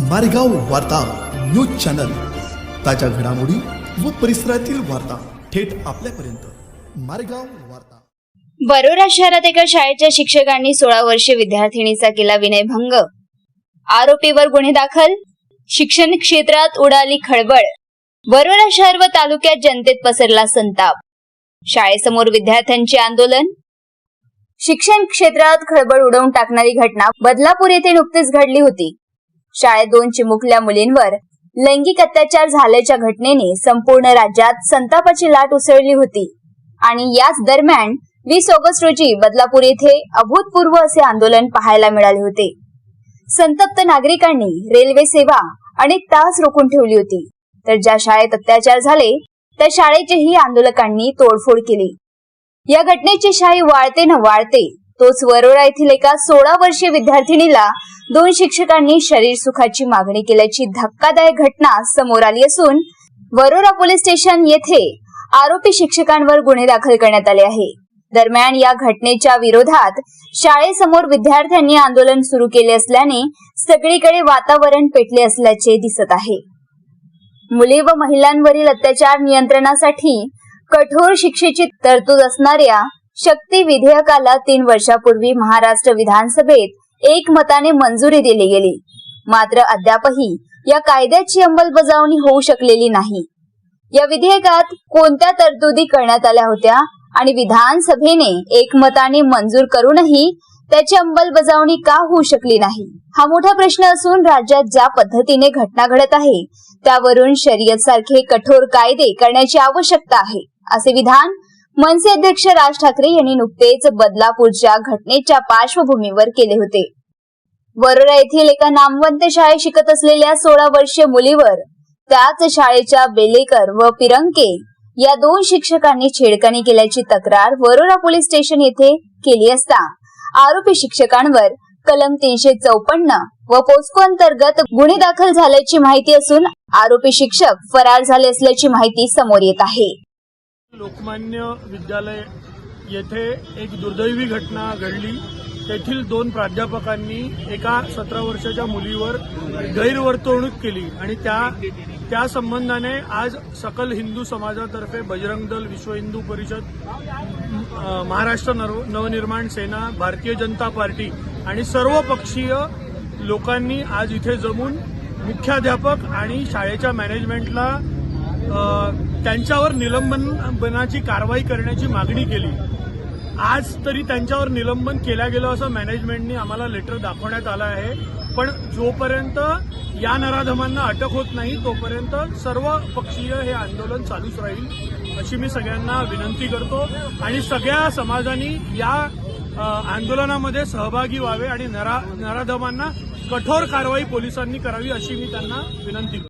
मारेगाव वार्ता news channel. ताज्या घडामोडी व परिसरातील वार्ता थेट आपल्यापर्यंत. मारेगाव वार्ता. बरोरा शहरात एका शाळेच्या शिक्षकांनी सोळा वर्षीय विद्यार्थिनीचा केला विनयभंग. आरोपीवर गुन्हे दाखल शिक्षण क्षेत्रात उडाली खळबळ. बरोरा शहर व तालुक्यात जनतेत पसरला संताप. शाळेसमोर विद्यार्थ्यांचे आंदोलन. शिक्षण क्षेत्रात खळबळ उडवून टाकणारी घटना बदलापूर येथे नुकतीच घडली होती. शाळेत दोन चिमुकल्या मुलींवर लैंगिक अत्याचार झाल्याच्या घटनेने संपूर्ण राज्यात संतापाची लाट उसळली होती. आणि याच दरम्यान वीस ऑगस्ट रोजी बदलापूर येथे अभूतपूर्व असे आंदोलन पाहायला मिळाले होते. संतप्त नागरिकांनी रेल्वे सेवा अनेक तास रोखून ठेवली होती. तर ज्या शाळेत अत्याचार झाले त्या शाळेचेही आंदोलकांनी तोडफोड केली. या घटनेची शाही वाळते न वाळते तोच वरोडा येथील एका सोळा वर्षीय विद्यार्थिनीला दोन शिक्षकांनी शरीर सुखाची मागणी केल्याची धक्कादायक घटना समोर आली असून वरोरा पोलीस स्टेशन येथे आरोपी शिक्षकांवर गुन्हे दाखल करण्यात आले आहे. दरम्यान या घटनेच्या विरोधात शाळेसमोर विद्यार्थ्यांनी आंदोलन सुरू केले असल्याने सगळीकडे वातावरण पेटले असल्याचे दिसत आहे. मुली व महिलांवरील अत्याचार नियंत्रणासाठी कठोर शिक्षेची तरतूद असणाऱ्या शक्ती विधेयकाला तीन वर्षापूर्वी महाराष्ट्र विधानसभेत एकमताने मंजुरी दिली गेली. मात्र अद्यापही या कायद्याची अंमलबजावणी होऊ शकलेली नाही. या विधेयकात कोणत्या तरतुदी करण्यात आल्या होत्या आणि विधानसभेने एकमताने मंजूर करूनही त्याची अंमलबजावणी का होऊ शकली नाही? हा मोठा प्रश्न असून राज्यात ज्या पद्धतीने घटना घडत आहे त्यावरून शर्यत सारखे कठोर कायदे करण्याची आवश्यकता आहे असे विधान मनसे अध्यक्ष राज ठाकरे यांनी नुकतेच बदलापूरच्या घटनेच्या पार्श्वभूमीवर केले होते. वरोरा येथील एका नामवंत शाळेत शिकत असलेल्या सोळा वर्षीय मुलीवर त्याच शाळेच्या बेलेकर व पिरंके या दोन शिक्षकांनी छेडखानी केल्याची तक्रार वरोरा पोलीस स्टेशन येथे केली असता आरोपी शिक्षकांवर कलम तीनशे चौपन्न व पोस्को अंतर्गत गुन्हे दाखल झाल्याची माहिती असून आरोपी शिक्षक फरार झाले असल्याची माहिती समोर येत आहे. लोकमान्य विद्यालय येथे एक दुर्दैवी घटना घडली. तेथील दोन प्राध्यापकांनी एका सतरा वर्षाच्या मुलीवर गैरवर्तवणूक केली आणि त्या त्या संबंधाने आज सकल हिंदू समाजातर्फे बजरंग दल विश्व हिंदू परिषद महाराष्ट्र नवनिर्माण सेना भारतीय जनता पार्टी आणि सर्व पक्षीय लोकांनी आज इथे जमून मुख्याध्यापक आणि शाळेच्या मॅनेजमेंटला त्यांच्यावर निलंबनाची कारवाई करण्याची मागणी केली. आज तरी त्यांच्यावर निलंबन केल्या गेलं असं मॅनेजमेंटनी आम्हाला लेटर दाखवण्यात आलं आहे. पण जोपर्यंत या नराधमांना अटक होत नाही तोपर्यंत सर्व पक्षीय हे आंदोलन चालूच राहील अशी मी सगळ्यांना विनंती करतो. आणि सगळ्या समाजानी या आंदोलनामध्ये सहभागी व्हावे आणि नरा नराधमांना कठोर कारवाई पोलिसांनी करावी अशी मी त्यांना विनंती करतो.